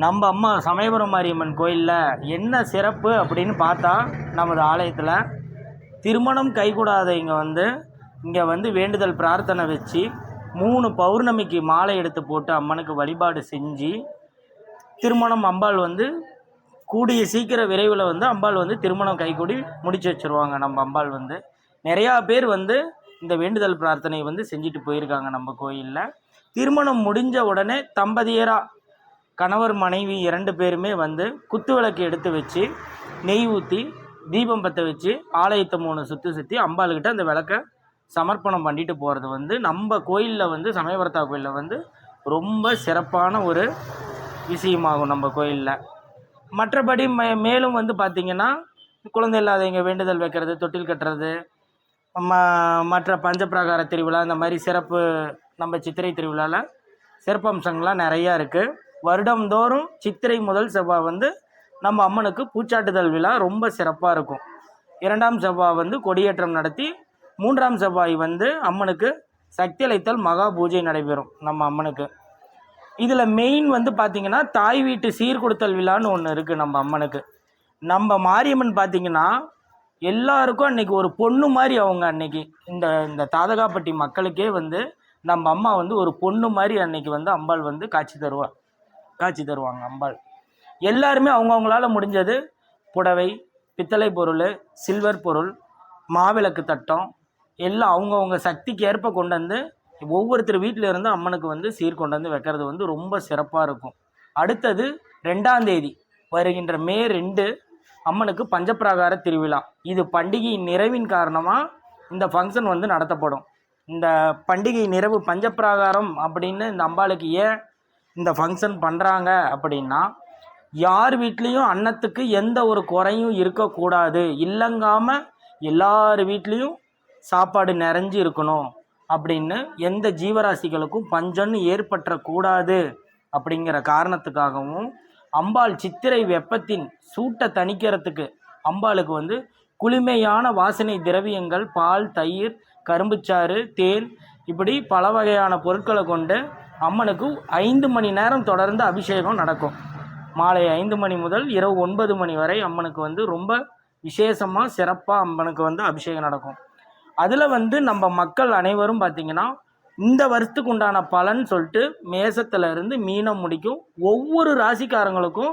நம்ம அம்மா சமயபுரம் மாரியம்மன் கோயிலில் என்ன சிறப்பு அப்படின்னு பார்த்தா நமது ஆலயத்தில் திருமணம் கைகூடாதவங்க வந்து இங்கே வந்து வேண்டுதல் பிரார்த்தனை வச்சு மூணு பௌர்ணமிக்கு மாலை எடுத்து போட்டு அம்மனுக்கு வழிபாடு செஞ்சு திருமணம் அம்பாள் வந்து கூடிய சீக்கிர விரைவில் வந்து அம்பாள் வந்து திருமணம் கைகூடி முடிச்சு வச்சுருவாங்க நம்ம அம்பாள் வந்து. நிறையா பேர் வந்து இந்த வேண்டுதல் பிரார்த்தனை வந்து செஞ்சுட்டு போயிருக்காங்க நம்ம கோயிலில். திருமணம் முடிஞ்ச உடனே தம்பதியராக கணவர் மனைவி இரண்டு பேருமே வந்து குத்து விளக்கு எடுத்து வச்சு நெய் ஊற்றி தீபம் பற்ற வச்சு ஆலயத்தை மூணு சுற்றி சுற்றி அம்பாளுக்கிட்ட அந்த விளக்கை சமர்ப்பணம் பண்ணிட்டு போகிறது வந்து நம்ம கோயிலில் வந்து சமயபுரத்தா கோயிலில் வந்து ரொம்ப சிறப்பான ஒரு விஷயமாகும் நம்ம கோயிலில். மற்றபடி மே மேலும் வந்து பார்த்திங்கன்னா குழந்தை இல்லாதவங்க வேண்டுதல் வைக்கிறது தொட்டில் கட்டுறது ம மற்ற பஞ்சப்பிரகார திருவிழா இந்த மாதிரி சிறப்பு நம்ம சித்திரை திருவிழாவில் சிறப்பம்சங்கள்லாம் நிறையா இருக்குது வருடந்தோறும் சித்திரை முதல் செவ்வாய் வந்து நம்ம அம்மனுக்கு பூச்சாட்டுதல் விழா ரொம்ப சிறப்பாக இருக்கும். இரண்டாம் செவ்வாய் வந்து கொடியேற்றம் நடத்தி மூன்றாம் செவ்வாய் வந்து அம்மனுக்கு சக்தி அளித்தல் மகா பூஜை நடைபெறும் நம்ம அம்மனுக்கு. இதில் மெயின் வந்து பார்த்திங்கன்னா தாய் வீட்டு சீர்கொடுத்தல் விழான்னு ஒன்று இருக்குது நம்ம அம்மனுக்கு. நம்ம மாரியம்மன் பார்த்திங்கன்னா எல்லாருக்கும் அன்றைக்கி ஒரு பொண்ணு மாதிரி அவங்க அன்னைக்கு இந்த இந்த தாதகாப்பட்டி மக்களுக்கே வந்து நம்ம அம்மா வந்து ஒரு பொண்ணு மாதிரி அன்னைக்கு வந்து அம்பாள் வந்து காட்சி தருவாள் காட்சி தருவாங்க அம்பாள். எல்லாருமே அவங்கவுங்களால முடிஞ்சது புடவை பித்தளை பொருள் சில்வர் பொருள் மாவிளக்கு தட்டம் எல்லாம் அவங்கவுங்க சக்திக்கு ஏற்ப கொண்டு வந்து ஒவ்வொருத்தர் வீட்டில் இருந்து அம்மனுக்கு வந்து சீர் கொண்டு வந்து வைக்கிறது வந்து ரொம்ப சிறப்பாக இருக்கும். அடுத்தது ரெண்டாம் தேதி வருகின்ற மே ரெண்டு அம்மனுக்கு பஞ்சப்பிராகார திருவிழா. இது பண்டிகையின் நிறைவின் காரணமாக இந்த ஃபங்க்ஷன் வந்து நடத்தப்படும். இந்த பண்டிகை நிறைவு பஞ்சப்பிராகாரம் அப்படின்னு இந்த அம்பாளுக்கு ஏன் இந்த ஃபங்க்ஷன் பண்ணுறாங்க அப்படின்னா யார் வீட்லேயும் அன்னத்துக்கு எந்த ஒரு குறையும் இருக்கக்கூடாது. இல்லங்காமல் எல்லார் வீட்லேயும் சாப்பாடு நிறைஞ்சு இருக்கணும் அப்படின்னு எந்த ஜீவராசிகளுக்கும் பஞ்சம்னு ஏற்பற்றக்கூடாது அப்படிங்கிற காரணத்துக்காகவும் அம்பாள் சித்திரை வெப்பத்தின் சூட்டை தணிக்கிறதுக்கு அம்பாளுக்கு வந்து குளுமையான வாசனை திரவியங்கள் பால் தயிர் கரும்புச்சாறு தேன் இப்படி பல வகையான பொருட்களை கொண்டு அம்மனுக்கு ஐந்து மணி நேரம் தொடர்ந்து அபிஷேகம் நடக்கும். மாலை ஐந்து மணி முதல் இரவு ஒன்பது மணி வரை அம்மனுக்கு வந்து ரொம்ப விசேஷமாக சிறப்பாக அம்மனுக்கு வந்து அபிஷேகம் நடக்கும். அதில் வந்து நம்ம மக்கள் அனைவரும் பார்த்திங்கன்னா இந்த வருஷத்துக்கு உண்டான பலன் சொல்லிட்டு மேசத்தில் இருந்து மீனம் முடிக்கும். ஒவ்வொரு ராசிக்காரங்களுக்கும்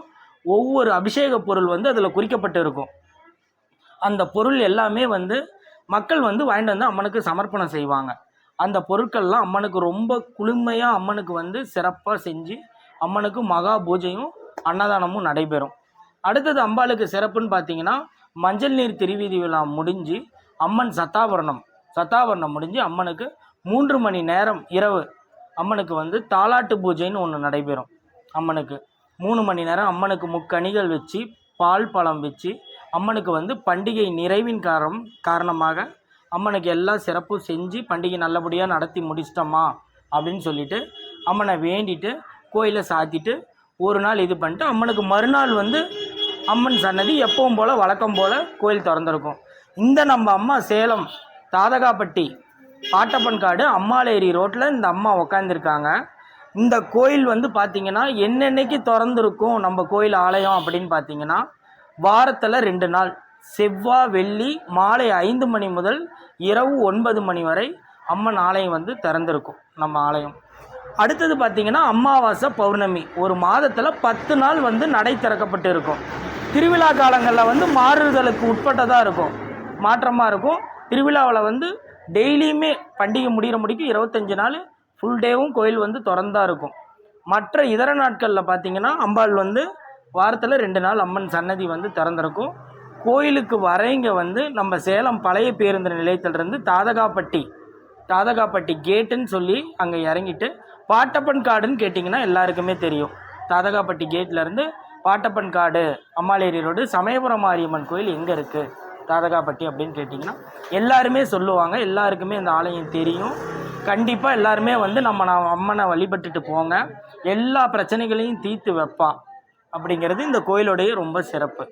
ஒவ்வொரு அபிஷேக பொருள் வந்து அதில் குறிக்கப்பட்டு இருக்கும். அந்த பொருள் எல்லாமே வந்து மக்கள் வந்து வாங்கிட்டு வந்து அம்மனுக்கு சமர்ப்பணம் செய்வாங்க. அந்த பொருட்கள்லாம் அம்மனுக்கு ரொம்ப குளுமையாக அம்மனுக்கு வந்து சிறப்பாக செஞ்சு அம்மனுக்கு மகா பூஜையும் அன்னதானமும் நடைபெறும். அடுத்தது அம்பாளுக்கு சிறப்புன்னு பார்த்தீங்கன்னா மஞ்சள் நீர் திருவீதி விழா முடிஞ்சு அம்மன் சத்தாபரணம் சத்தாபரணம் முடிஞ்சு அம்மனுக்கு மூன்று மணி நேரம் இரவு அம்மனுக்கு வந்து தாலாட்டு பூஜைன்னு ஒன்று நடைபெறும் அம்மனுக்கு. மூணு மணி நேரம் அம்மனுக்கு முக்கணிகள் வச்சு பால் பழம் வச்சு அம்மனுக்கு வந்து பண்டிகை நிறைவின் காரணம் காரணமாக அம்மனுக்கு எல்லாம் சிறப்பு செஞ்சு பண்டிகை நல்லபடியாக நடத்தி முடிச்சிட்டோமா அப்படின்னு சொல்லிட்டு அம்மனை வேண்டிட்டு கோயிலை சாத்திட்டு ஒரு நாள் இது பண்ணிட்டு அம்மனுக்கு மறுநாள் வந்து அம்மன் சன்னதி எப்பவும் போல் வழக்கம் போல் கோயில் திறந்திருக்கும். இந்த நம்ம அம்மா சேலம் தாதகாப்பட்டி பாட்டப்பன்காடு அம்மாளேரி ரோட்டில் இந்த அம்மா உக்காந்துருக்காங்க. இந்த கோயில் வந்து பார்த்திங்கன்னா என்னென்னைக்கு திறந்துருக்கும் நம்ம கோயில் ஆலயம் அப்படின்னு பார்த்தீங்கன்னா வாரத்தில் ரெண்டு நாள். செவ்வாய் வெள்ளி மாலை ஐந்து மணி முதல் இரவு ஒன்பது மணி வரை அம்மன் ஆலயம் வந்து திறந்திருக்கும் நம்ம ஆலயம். அடுத்தது பார்த்திங்கன்னா அமாவாசை பௌர்ணமி. ஒரு மாதத்தில் பத்து நாள் வந்து நடை திறக்கப்பட்டு இருக்கும். திருவிழா காலங்களில் வந்து மாறுதலுக்கு உட்பட்டதாக இருக்கும். மாற்றமாக இருக்கும். திருவிழாவில் வந்து டெய்லியுமே பண்டிகை முடிகிற முடிக்கு இருபத்தஞ்சி நாள் ஃபுல் டேவும் கோயில் வந்து திறந்தாக இருக்கும். மற்ற இதர நாட்களில் பார்த்தீங்கன்னா அம்பாள் வந்து வாரத்தில் ரெண்டு நாள் அம்மன் சன்னதி வந்து திறந்திருக்கும். கோயிலுக்கு வரைங்க வந்து நம்ம சேலம் பழைய பேருந்து நிலையத்திலிருந்து தாதகாப்பட்டி தாதகாப்பட்டி கேட்டுன்னு சொல்லி அங்கே இறங்கிட்டு பாட்டப்பன் காடுன்னு கேட்டிங்கன்னா எல்லாருக்குமே தெரியும். தாதகாப்பட்டி கேட்லேருந்து பாட்டப்பன் காடு அம்மாளேரி ரோடு சமயபுரம் மாரியம்மன் கோயில் எங்கே இருக்குது தாதகாப்பட்டி அப்படின்னு கேட்டிங்கன்னா எல்லாருமே சொல்லுவாங்க. எல்லாருக்குமே இந்த ஆலயம் தெரியும். கண்டிப்பாக எல்லாருமே வந்து நம்ம நான் அம்மனை வழிபட்டுட்டு போங்க. எல்லா பிரச்சனைகளையும் தீர்த்து வைப்பா. அப்படிங்கிறது இந்த கோயிலுடைய ரொம்ப சிறப்பு.